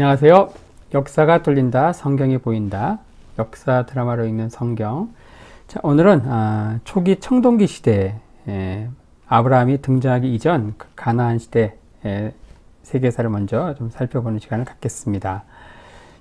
안녕하세요. 역사가 뚫린다, 성경이 보인다. 역사 드라마로 읽는 성경. 자, 오늘은 아, 초기 청동기 시대 에, 아브라함이 등장하기 이전 그 가나안 시대 에, 세계사를 먼저 좀 살펴보는 시간을 갖겠습니다.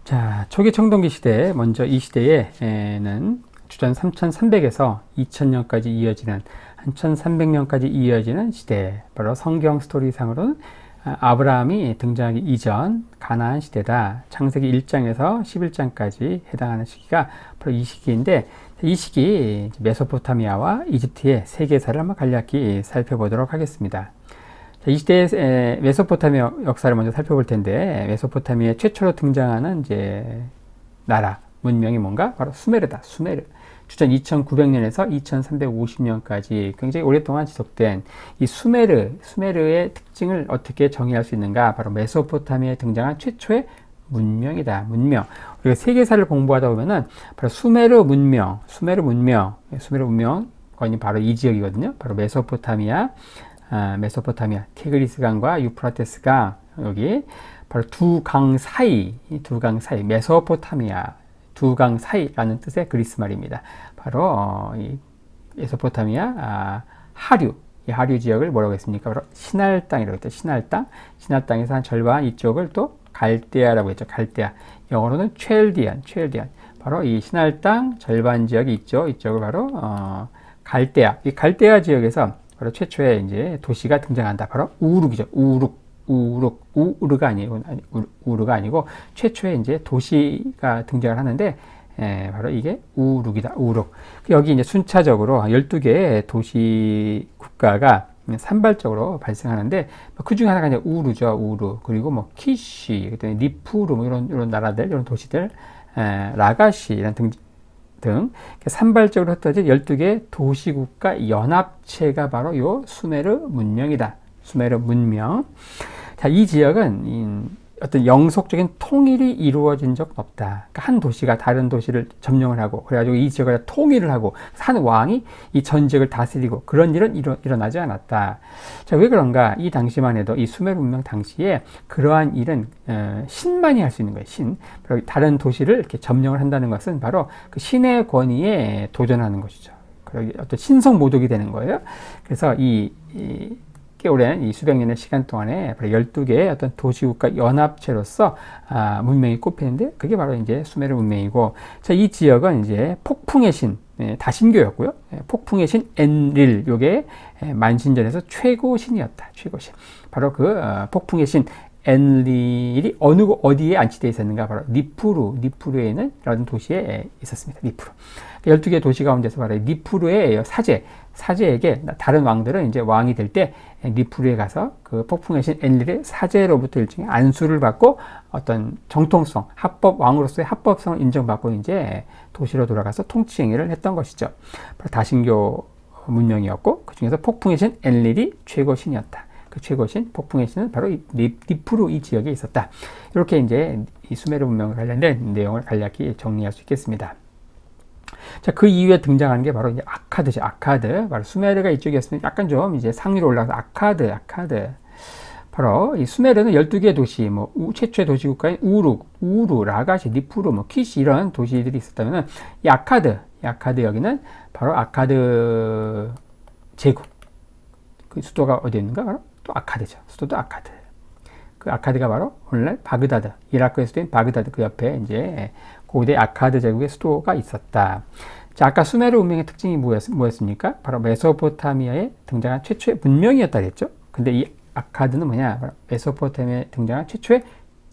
자, 초기 청동기 시대 먼저 이 시대에는 주전 3300에서 2000년까지 이어지는 한 1300년까지 이어지는 시대 바로 성경 스토리상으로는 아, 아브라함이 등장하기 이전 가나안 시대다. 창세기 1장에서 11장까지 해당하는 시기가 바로 이 시기인데 이 시기 메소포타미아와 이집트의 세계사를 한번 간략히 살펴보도록 하겠습니다. 이 시대의 메소포타미아 역사를 먼저 살펴볼 텐데 메소포타미아 최초로 등장하는 이제 나라 문명이 뭔가 바로 수메르다. 수메르. 주전 2900년에서 2350년까지 굉장히 오랫동안 지속된 이 수메르, 수메르의 특징을 어떻게 정의할 수 있는가? 바로 메소포타미아에 등장한 최초의 문명이다. 문명. 우리가 세계사를 공부하다 보면은 바로 수메르 문명, 수메르 문명, 수메르 문명 거의 바로 이 지역이거든요. 바로 메소포타미아, 아, 메소포타미아, 티그리스 강과 유프라테스 강 여기 바로 두 강 사이, 두 강 사이, 메소포타미아 두 강 사이라는 뜻의 그리스 말입니다. 바로 어, 이 메소포타미아 아, 하류, 이 하류 지역을 뭐라고 했습니까? 바로 신할 땅이라고 했죠. 신할 땅. 신할 땅에서 한 절반 이쪽을 또 갈대아라고 했죠. 갈대아. 영어로는 첼디안, 첼디안. 바로 이 신할 땅 절반 지역이 있죠. 이쪽을 바로 어, 갈대아. 이 갈대아 지역에서 바로 최초의 이제 도시가 등장한다. 바로 우룩이죠. 우룩. 우룩, 우르가 아니고, 우르가 아니고, 최초의 이제 도시가 등장을 하는데, 예, 바로 이게 우룩이다, 우룩. 여기 이제 순차적으로 12개의 도시 국가가 산발적으로 발생하는데, 그 중에 하나가 이제 우르죠, 우르. 그리고 뭐, 키시, 그다음에 니푸르, 뭐 이런, 이런 나라들, 이런 도시들, 에, 라가시, 이런 등, 등 산발적으로 흩어진 12개 도시국가 연합체가 바로 요 수메르 문명이다. 수메르 문명. 자, 이 지역은 어떤 영속적인 통일이 이루어진 적 없다. 그러니까 한 도시가 다른 도시를 점령을 하고, 그래가지고 이 지역을 통일을 하고, 한 왕이 이 전 지역을 다스리고, 그런 일은 일어, 일어나지 않았다. 자, 왜 그런가? 이 당시만 해도, 이 수메르 문명 당시에 그러한 일은, 어, 신만이 할 수 있는 거예요, 신. 다른 도시를 이렇게 점령을 한다는 것은 바로 그 신의 권위에 도전하는 것이죠. 어떤 신성 모독이 되는 거예요. 그래서 이, 이 꽤 오랜 이 수백 년의 시간 동안에 12개의 어떤 도시국가 연합체로서 아, 문명이 꼽히는데 그게 바로 이제 수메르 문명이고 자, 이 지역은 이제 폭풍의 신 예, 다신교였고요. 예, 폭풍의 신 엔릴 요게 예, 만신전에서 최고 신이었다. 최고 신. 바로 그 어, 폭풍의 신 엔릴이 어느 어디에 안치되어 있었는가 바로 니푸르 니푸르에 있는 라는 도시에 있었습니다. 니푸르. 12개 도시 가운데서 바로 니푸르의 사제 사제에게 다른 왕들은 이제 왕이 될 때 니푸르에 가서 그 폭풍의 신 엔릴의 사제로부터 일종의 안수를 받고 어떤 정통성 합법 왕으로서의 합법성을 인정받고 이제 도시로 돌아가서 통치 행위를 했던 것이죠. 바로 다신교 문명이었고 그 중에서 폭풍의 신 엔릴이 최고 신이었다. 그 최고신 폭풍의 신은 바로 이 니프루 이 지역에 있었다. 이렇게 이제 이 수메르 문명과 관련된 내용을 간략히 정리할 수 있겠습니다. 자, 그 이후에 등장하는 게 바로 이제 아카드죠. 아카드. 바로 수메르가 이쪽이었으면 약간 좀 이제 상위로 올라가서 아카드, 아카드. 바로 이 수메르는 12개 도시, 뭐, 우, 최초의 도시국가인 우루, 우루, 라가시, 니푸르, 뭐, 키시 이런 도시들이 있었다면은 이 아카드, 이 아카드 여기는 바로 아카드 제국. 그 수도가 어디 있는가? 바로 또 아카드죠. 수도도 아카드. 그 아카드가 바로 오늘날 바그다드, 이라크의 수도인 바그다드 그 옆에 이제 고대 아카드 제국의 수도가 있었다. 자, 아까 수메르 문명의 특징이 뭐였, 뭐였습니까? 바로 메소포타미아에 등장한 최초의 문명이었다 그랬죠. 근데 이 아카드는 뭐냐? 메소포타미아에 등장한 최초의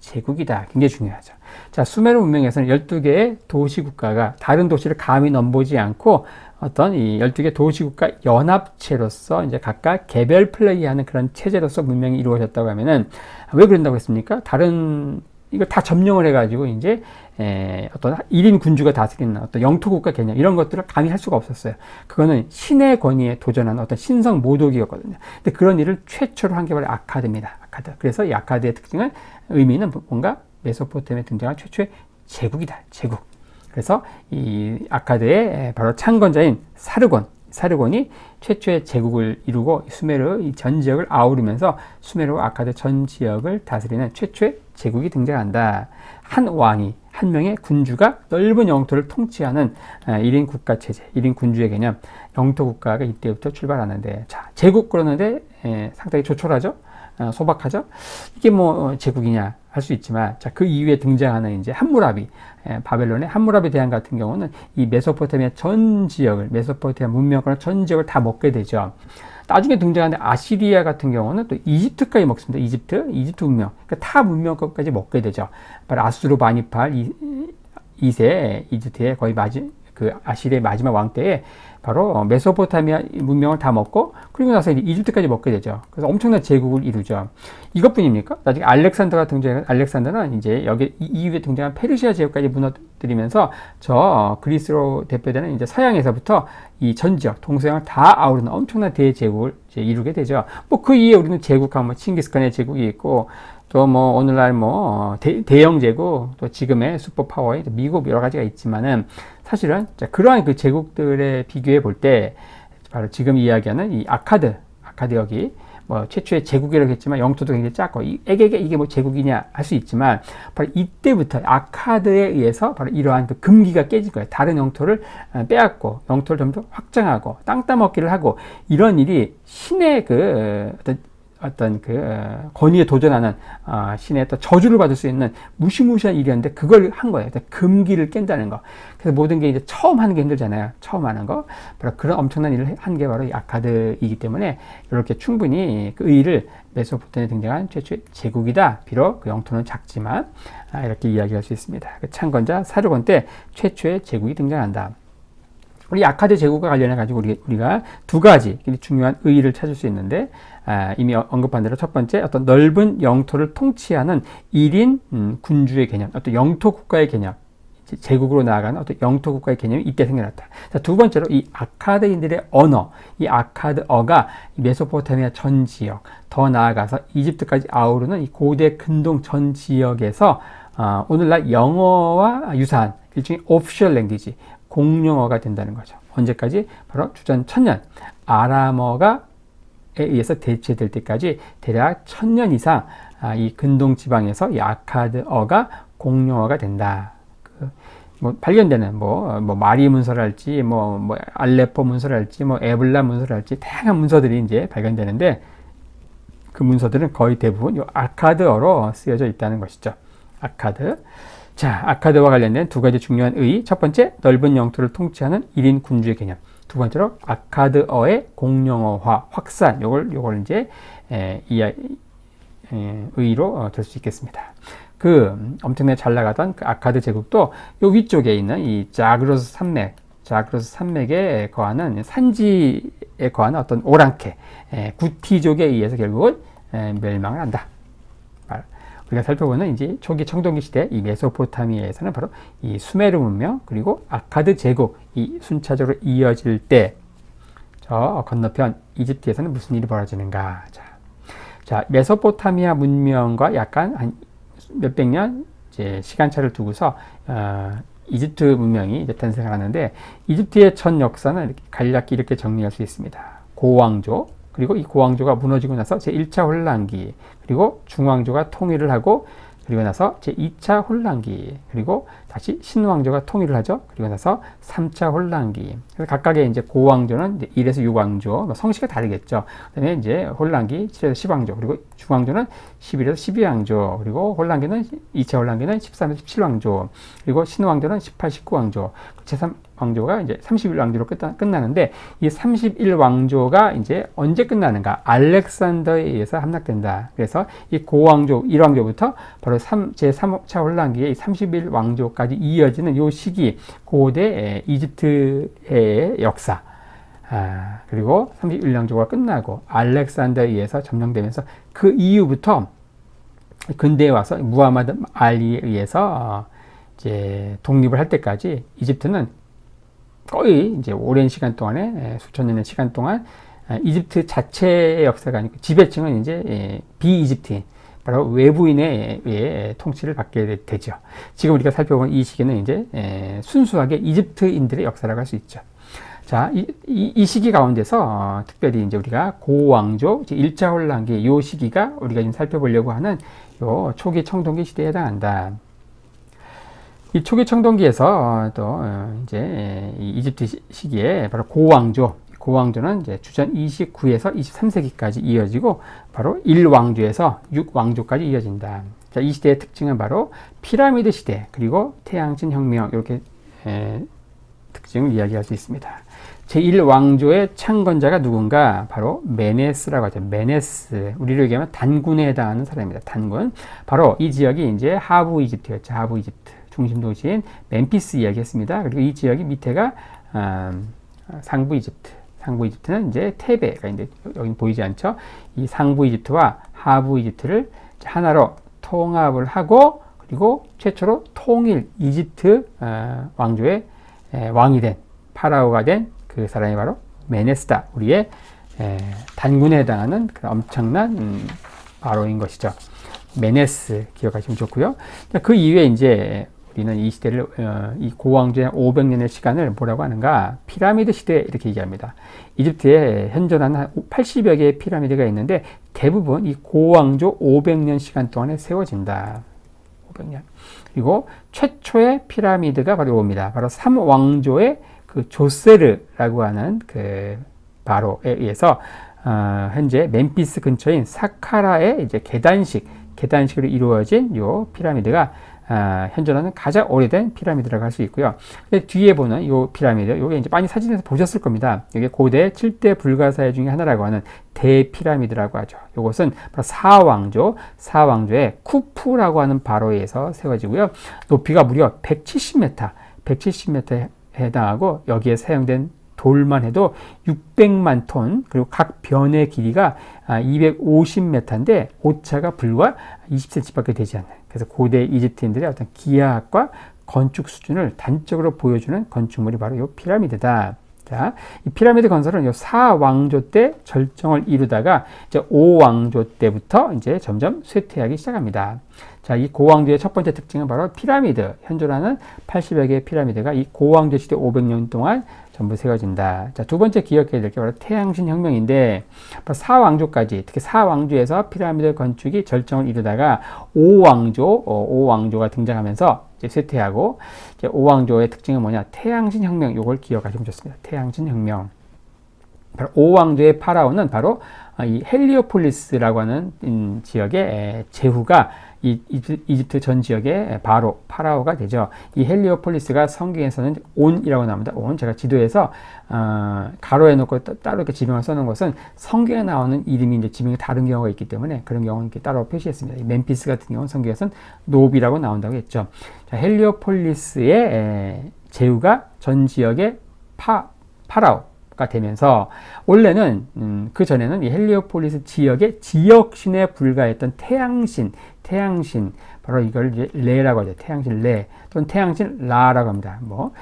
제국이다. 굉장히 중요하죠. 자, 수메르 문명에서는 12개의 도시 국가가 다른 도시를 감히 넘보지 않고 어떤 이 12개 도시국가 연합체로서 이제 각각 개별 플레이하는 그런 체제로서 문명이 이루어졌다고 하면은 왜 그런다고 했습니까? 다른 이걸 다 점령을 해가지고 이제 에, 어떤 1인 군주가 다스리는 어떤 영토국가 개념 이런 것들을 감히 할 수가 없었어요. 그거는 신의 권위에 도전하는 어떤 신성 모독이었거든요. 근데 그런 일을 최초로 한 게 바로 아카드입니다. 아카드. 그래서 이 아카드의 특징은 의미는 뭔가 메소포타미아에 등장한 최초의 제국이다. 제국. 그래서 이 아카드의 바로 창건자인 사르곤, 사르곤이 최초의 제국을 이루고 수메르 이전 지역을 아우르면서 수메르 아카드 전 지역을 다스리는 최초의 제국이 등장한다. 한 왕이 한 명의 군주가 넓은 영토를 통치하는 아, 1인 국가 체제, 1인 군주의 개념, 영토 국가가 이때부터 출발하는데 자, 제국 그러는데 에, 상당히 조촐하죠. 어, 소박하죠. 이게 뭐 어, 제국이냐 할 수 있지만 자, 그 이후에 등장하는 이제 함무라비 에, 바벨론의 함무라비 대왕 같은 경우는 이 메소포타미아 전 지역을 메소포타미아 문명권 전 지역을 다 먹게 되죠. 나중에 등장하는 아시리아 같은 경우는 또 이집트까지 먹습니다. 이집트, 이집트 문명, 그러니까 타 문명권까지 먹게 되죠. 바로 아수르 바니팔 2세 이집트의 거의 마지 그 아시리의 마지막 왕 때에 바로 메소포타미아 문명을 다 먹고 그리고 나서 이집트까지 먹게 되죠. 그래서 엄청난 제국을 이루죠. 이것뿐입니까? 나중에 알렉산더가 등장해 알렉산더는 이제 여기 이 이후에 등장한 페르시아 제국까지 무너뜨리면서 저 그리스로 대표되는 이제 서양에서부터 이 전 지역 동서양을 다 아우르는 엄청난 대제국을 이루게 되죠. 뭐 그 이후에 우리는 제국하면 뭐 칭기스칸의 제국이 있고 또 뭐 오늘날 뭐 대, 대영 제국 또 지금의 슈퍼 파워의 미국 여러 가지가 있지만은 사실은 자, 그러한 그 제국들에 비교해 볼 때 바로 지금 이야기하는 이 아카드 아카드 여기 뭐 최초의 제국이라고 했지만 영토도 굉장히 작고 이- 에게게 이게 뭐 제국이냐 할 수 있지만 바로 이때부터 아카드에 의해서 바로 이러한 그 금기가 깨진 거예요. 다른 영토를 어, 빼앗고 영토를 좀 더 확장하고 땅 따먹기를 하고 이런 일이 신의 그 어떤 어떤 그 어, 권위에 도전하는 어, 신의 또 저주를 받을 수 있는 무시무시한 일이었는데 그걸 한 거예요. 금기를 깬다는 거. 그래서 모든 게 이제 처음 하는 게 힘들잖아요. 처음 하는 거. 바로 그런 엄청난 일을 한 게 바로 이 아카드이기 때문에 이렇게 충분히 그 의의를 메소포타미아에 등장한 최초의 제국이다. 비록 그 영토는 작지만 아, 이렇게 이야기할 수 있습니다. 그 창건자 사르곤 때 최초의 제국이 등장한다. 우리 아카드 제국과 관련해 가지고 우리, 우리가 두 가지 중요한 의의를 찾을 수 있는데 아, 이미 어- 언급한 대로 첫 번째 어떤 넓은 영토를 통치하는 1인 음, 군주의 개념, 어떤 영토 국가의 개념, 제국으로 나아가는 어떤 영토 국가의 개념이 이때 생겨났다. 자, 두 번째로 이 아카드인들의 언어, 이 아카드어가 이 메소포타미아 전 지역, 더 나아가서 이집트까지 아우르는 이 고대 근동 전 지역에서 어, 오늘날 영어와 유사한 일종의 오피셜 랭귀지, 공용어가 된다는 거죠. 언제까지? 바로 주전 천년 아람어가 에 의해서 대체될 때까지 대략 천년 이상 아, 이 근동 지방에서 이 아카드어가 공용어가 된다. 그, 뭐 발견되는 뭐, 어, 뭐 마리 문서랄지 뭐, 뭐 알레포 문서랄지 뭐 에블라 문서랄지 다양한 문서들이 이제 발견되는데 그 문서들은 거의 대부분 이 아카드어로 쓰여져 있다는 것이죠. 아카드. 자, 아카드와 관련된 두 가지 중요한 의의. 첫 번째, 넓은 영토를 통치하는 1인 군주의 개념. 두 번째로 아카드어의 공용어화 확산. 요걸 요걸 이제 에, 이야 에, 의의로 어, 될수 있겠습니다. 그 음, 엄청나게 잘 나가던 그 아카드 제국도 요 위쪽에 있는 이 자그로스 산맥, 자그로스 산맥에 거하는 산지에 거하는 어떤 오랑캐, 에, 구티족에 의해서 결국은 에, 멸망을 한다. 말. 우리가 살펴보는 이제 초기 청동기 시대 이 메소포타미아에서는 바로 이 수메르 문명 그리고 아카드 제국 이 순차적으로 이어질 때 저 건너편 이집트에서는 무슨 일이 벌어지는가? 자, 자 메소포타미아 문명과 약간 한 몇백 년 이제 시간차를 두고서 어, 이집트 문명이 이제 탄생을 하는데 이집트의 전 역사는 이렇게 간략히 이렇게 정리할 수 있습니다. 고왕조 그리고 이 고왕조가 무너지고 나서 제 1차 혼란기 그리고 중왕조가 통일을 하고 그리고 나서 제 2차 혼란기 그리고 다시 신왕조가 통일을 하죠. 그리고 나서 3차 혼란기. 그래서 각각의 이제 고왕조는 이제 1에서 6왕조, 뭐 성씨가 다르겠죠. 그다음에 이제 혼란기 7에서 10왕조, 그리고 중왕조는 11에서 12왕조, 그리고 혼란기는 2차 혼란기는 13에서 17왕조, 그리고 신왕조는 18, 19왕조, 제3 왕조가 이제 31왕조로 끝나, 끝나는데 이 31왕조가 이제 언제 끝나는가? 알렉산더에 의해서 함락된다. 그래서 이 고왕조 1왕조부터 바로 3, 제3차 혼란기의 31왕조까지 이어지는 요 시기 고대 이집트의 역사. 아, 그리고 31왕조가 끝나고 알렉산더에 의해서 점령되면서 그 이후부터 근대에 와서 무하마드 알리에 의해서 어, 이제 독립을 할 때까지 이집트는 거의 이제 오랜 시간 동안에 에, 수천 년의 시간 동안 아, 이집트 자체의 역사가 아니고 지배층은 이제 예, 비이집트인 바로 외부인에 의해 통치를 받게 되- 되죠. 지금 우리가 살펴본 이 시기는 이제 에, 순수하게 이집트인들의 역사라고 할 수 있죠. 자, 이, 이, 이 시기 가운데서 어, 특별히 이제 우리가 고왕조, 1차 혼란기 요 시기가 우리가 지금 살펴보려고 하는 요 초기 청동기 시대에 해당한다. 이 초기 청동기에서 어, 또 어, 이제 이 이집트 시- 시기에 바로 고왕조, 고왕조는 이제 주전 29에서 23세기까지 이어지고 바로 1왕조에서 6왕조까지 이어진다. 자, 이 시대의 특징은 바로 피라미드 시대 그리고 태양신 혁명 이렇게 에, 특징을 이야기할 수 있습니다. 제1왕조의 창건자가 누군가 바로 메네스라고 하죠. 메네스. 우리로 얘기하면 단군에 해당하는 사람입니다. 단군. 바로 이 지역이 이제 하부 이집트였죠. 하부 이집트. 중심 도시인 멤피스 이야기했습니다. 그리고 이 지역이 밑에가 음, 상부 이집트. 상부 이집트는 이제 테베가 이제 여기 보이지 않죠? 이 상부 이집트와 하부 이집트를 하나로 통합을 하고 그리고 최초로 통일 이집트 어, 왕조의 에, 왕이 된 파라오가 된 그 사람이 바로 메네스다. 우리의 에, 단군에 해당하는 그 엄청난 음, 바로인 것이죠. 메네스 기억하시면 좋고요. 자, 그 이후에 이제 우리는 이 시대를 어, 이 고왕조의 500년의 시간을 뭐라고 하는가? 피라미드 시대 이렇게 얘기합니다. 이집트에 현존하는 한 80여 개의 피라미드가 있는데 대부분 이 고왕조 500년 시간 동안에 세워진다. 500년. 그리고 최초의 피라미드가 바로 이겁니다. 바로 삼왕조의 그 조세르라고 하는 그 바로에 의해서 어, 현재 멤피스 근처인 사카라의 이제 계단식 계단식으로 이루어진 요 피라미드가 아, 현존하는 가장 오래된 피라미드라고 할 수 있고요. 뒤에 보는 이 피라미드, 이게 이제 많이 사진에서 보셨을 겁니다. 이게 고대 7대 불가사의 중에 하나라고 하는 대피라미드라고 하죠. 이것은 바로 사왕조, 사왕조의 쿠프라고 하는 바로에서 세워지고요. 높이가 무려 170m, 170m에 해당하고 여기에 사용된 돌만 해도 600만 톤 그리고 각 변의 길이가 250m인데 오차가 불과 20cm밖에 되지 않아요. 그래서 고대 이집트인들의 어떤 기하학과 건축 수준을 단적으로 보여주는 건축물이 바로 이 피라미드다. 자, 이 피라미드 건설은 이 4왕조 때 절정을 이루다가 이제 5왕조 때부터 이제 점점 쇠퇴하기 시작합니다. 자, 이 고왕조의 첫 번째 특징은 바로 피라미드. 현존하는 80여 개의 피라미드가 이 고왕조 시대 500년 동안 전부 세워진다. 자, 두 번째 기억해야 될 게 바로 태양신 혁명인데, 사왕조까지, 특히 사왕조에서 피라미드 건축이 절정을 이루다가 5왕조, 어, 5왕조가 등장하면서 쇠퇴하고, 이제 5왕조의 특징은 뭐냐? 태양신 혁명, 요걸 기억하시면 좋습니다. 태양신 혁명. 바로 5왕조의 파라오는 바로 아, 이 헬리오폴리스라고 하는 음, 지역의 제후가 이 이집트 전 지역의 바로 파라오가 되죠. 이 헬리오폴리스가 성경에서는 온이라고 나옵니다. 온 제가 지도에서 어, 가로해 놓고 따로 이렇게 지명을 써놓은 것은 성경에 나오는 이름이 이제 지명이 다른 경우가 있기 때문에 그런 경우는 이렇게 따로 표시했습니다. 멤피스 같은 경우는 성경에서는 노비라고 나온다고 했죠. 자, 헬리오폴리스의 에, 제후가 전 지역의 파 파라오 가 되면서 원래는 음, 그 전에는 이 헬리오폴리스 지역의 지역신에 불과했던 태양신, 태양신 바로 이걸 레라고 하죠. 태양신 레 또는 태양신 라라고 합니다. 뭐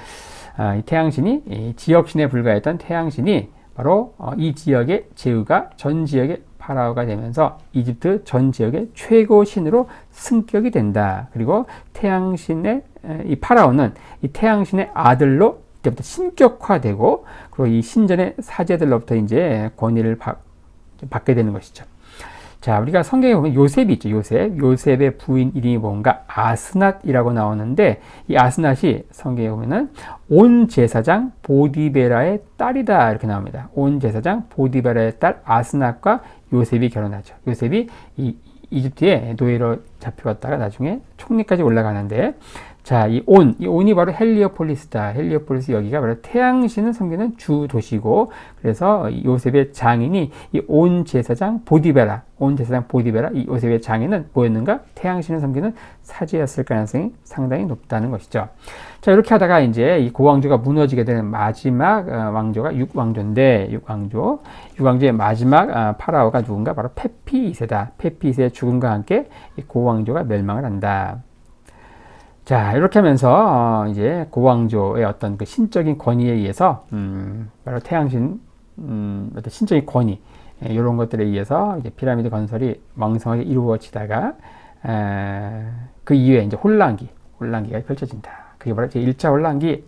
아, 이 태양신이 이 지역신에 불과했던 태양신이 바로 어, 이 지역의 제후가 전 지역의 파라오가 되면서 이집트 전 지역의 최고 신으로 승격이 된다. 그리고 태양신의 에, 이 파라오는 이 태양신의 아들로 때부터 신격화되고 그리고 이 신전의 사제들로부터 이제 권위를 받, 받게 되는 것이죠. 자, 우리가 성경에 보면 요셉이 있죠. 요셉. 요셉의 부인 이름이 뭔가 아스낫이라고 나오는데 이 아스낫이 성경에 보면은 온 제사장 보디베라의 딸이다 이렇게 나옵니다. 온 제사장 보디베라의 딸 아스낫과 요셉이 결혼하죠. 요셉이 이 이집트의 노예로 잡혀갔다가 나중에 총리까지 올라가는데 자, 이 온, 이 온이 바로 헬리오폴리스다. 헬리오폴리스 여기가 바로 태양신을 섬기는 주 도시고, 그래서 요셉의 장인이 이 온 제사장 보디베라, 온 제사장 보디베라, 이 요셉의 장인은 뭐였는가? 태양신을 섬기는 사제였을 가능성이 상당히 높다는 것이죠. 자, 이렇게 하다가 이제 이 고왕조가 무너지게 되는 마지막 어, 왕조가 육왕조인데, 육왕조, 육왕조의 마지막 어, 파라오가 누군가? 바로 페피 2세다. 페피 2세의 죽음과 함께 이 고왕조가 멸망을 한다. 자, 이렇게 하면서, 어, 이제 고왕조의 어떤 그 신적인 권위에 의해서, 음, 바로 태양신, 음, 어떤 신적인 권위, 예, 이런 것들에 의해서 이제 피라미드 건설이 왕성하게 이루어지다가, 에, 그 이후에 이제 혼란기, 혼란기가 펼쳐진다. 그게 바로 제 1차 혼란기.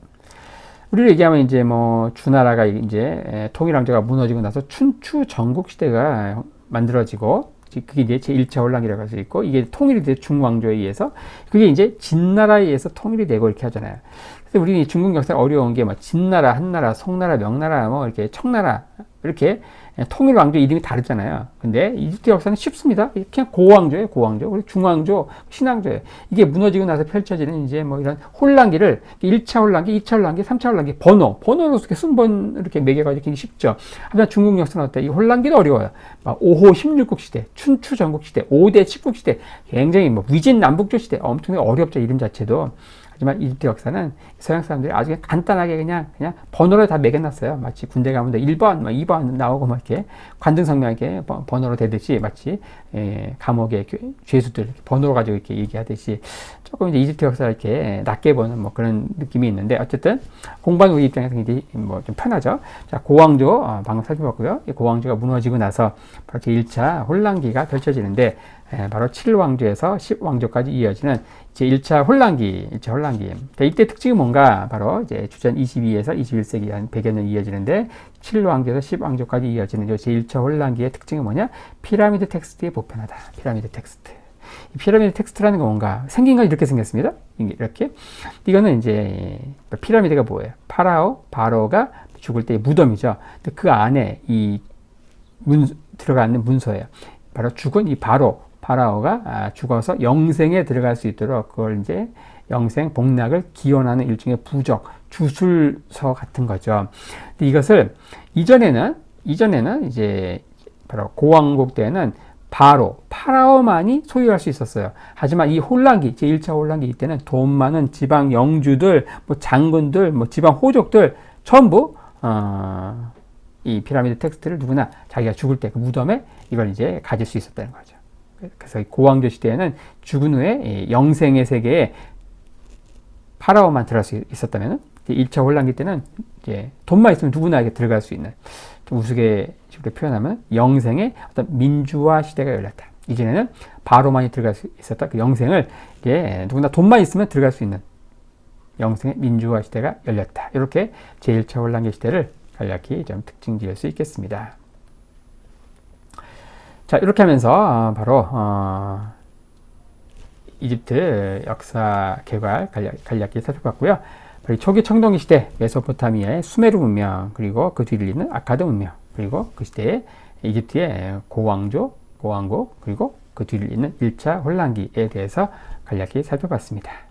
우리를 얘기하면 이제 뭐 주나라가 이제 에, 통일왕조가 무너지고 나서 춘추 전국 시대가 만들어지고 그게 이제 제1차 혼란기라고 할 수 있고 이게 통일이 돼 중왕조에 의해서 그게 이제 진나라에 의해서 통일이 되고 이렇게 하잖아요. 그래서 우리 중국 역사 어려운 게뭐 진나라, 한나라, 송나라, 명나라 뭐 이렇게 청나라 이렇게 통일 왕조 이름이 다르잖아요. 근데 이집트 역사는 쉽습니다. 그냥 고왕조예요, 고왕조. 그리고 중왕조, 신왕조예요. 이게 무너지고 나서 펼쳐지는 이제 뭐 이런 혼란기를 1차 혼란기, 2차 혼란기, 3차 혼란기 번호, 번호로 이렇게 순번 이렇게 매겨가지고 굉장히 쉽죠. 하지만 중국 역사는 어때? 이 혼란기도 어려워요. 막 5호 16국 시대, 춘추 전국 시대, 5대 10국 시대, 굉장히 뭐 위진 남북조 시대 엄청나게 어렵죠. 이름 자체도. 하지만 이집트 역사는 서양 사람들이 아주 간단하게 그냥 그냥 번호로 다 매겨놨어요. 마치 군대 가면 1번, 뭐 2번 나오고 막 이렇게 관등성명 이렇게 번호로 되듯이 마치 예, 감옥의 죄수들 번호로 가지고 이렇게 얘기하듯이 조금 이제 이집트 역사를 이렇게 낮게 보는 뭐 그런 느낌이 있는데 어쨌든 공부하는 우리 입장에서 굉장히 뭐 좀 편하죠. 자 고왕조 어, 방금 살펴봤고요. 이 고왕조가 무너지고 나서 바로 제 1차 혼란기가 펼쳐지는데 예, 바로 7왕조에서 10왕조까지 이어지는 제 1차 혼란기, 1차 혼란기. 이때 특징이 뭔가 바로 이제 주전 22에서 21세기 한 100여 년 이어지는데 7왕조에서 10왕조까지 이어지는 제 1차 혼란기의 특징이 뭐냐? 피라미드 텍스트의 보편화다. 피라미드 텍스트. 이 피라미드 텍스트라는 건 뭔가 생긴 건 이렇게 생겼습니다. 이렇게. 이거는 이제 피라미드가 뭐예요? 파라오, 바로가 죽을 때의 무덤이죠. 그 안에 이 문, 들어가 있는 문서예요. 바로 죽은 이 바로 파라오가 아, 죽어서 영생에 들어갈 수 있도록 그걸 이제 영생 복락을 기원하는 일종의 부적 주술서 같은 거죠. 이것을 이전에는 이전에는 이제 바로 고왕국 때는 바로 파라오만이 소유할 수 있었어요. 하지만 이 혼란기 제1차 혼란기 이때는 돈 많은 지방 영주들, 뭐 장군들, 뭐 지방 호족들 전부 어, 이 피라미드 텍스트를 누구나 자기가 죽을 때 그 무덤에 이걸 이제 가질 수 있었다는 거죠. 그래서 고왕조 시대에는 죽은 후에 영생의 세계에 파라오만 들어갈 수 있었다면 1차 혼란기 때는 이제 돈만 있으면 누구나 들어갈 수 있는 좀 우스갯식으로 표현하면 영생의 어떤 민주화 시대가 열렸다. 이전에는 바로만이 들어갈 수 있었다. 그 영생을 이제 누구나 돈만 있으면 들어갈 수 있는 영생의 민주화 시대가 열렸다. 이렇게 제1차 혼란기 시대를 간략히 좀 특징 지을 수 있겠습니다. 자, 이렇게 하면서 어, 바로 어, 이집트 역사 개괄 간략 히 살펴봤고요. 초기 청동기 시대 메소포타미아의 수메르 문명 그리고 그 뒤를 잇는 아카드 문명 그리고 그 시대의 이집트의 고왕조 고왕국 그리고 그 뒤를 잇는 1차 혼란기에 대해서 간략히 살펴봤습니다.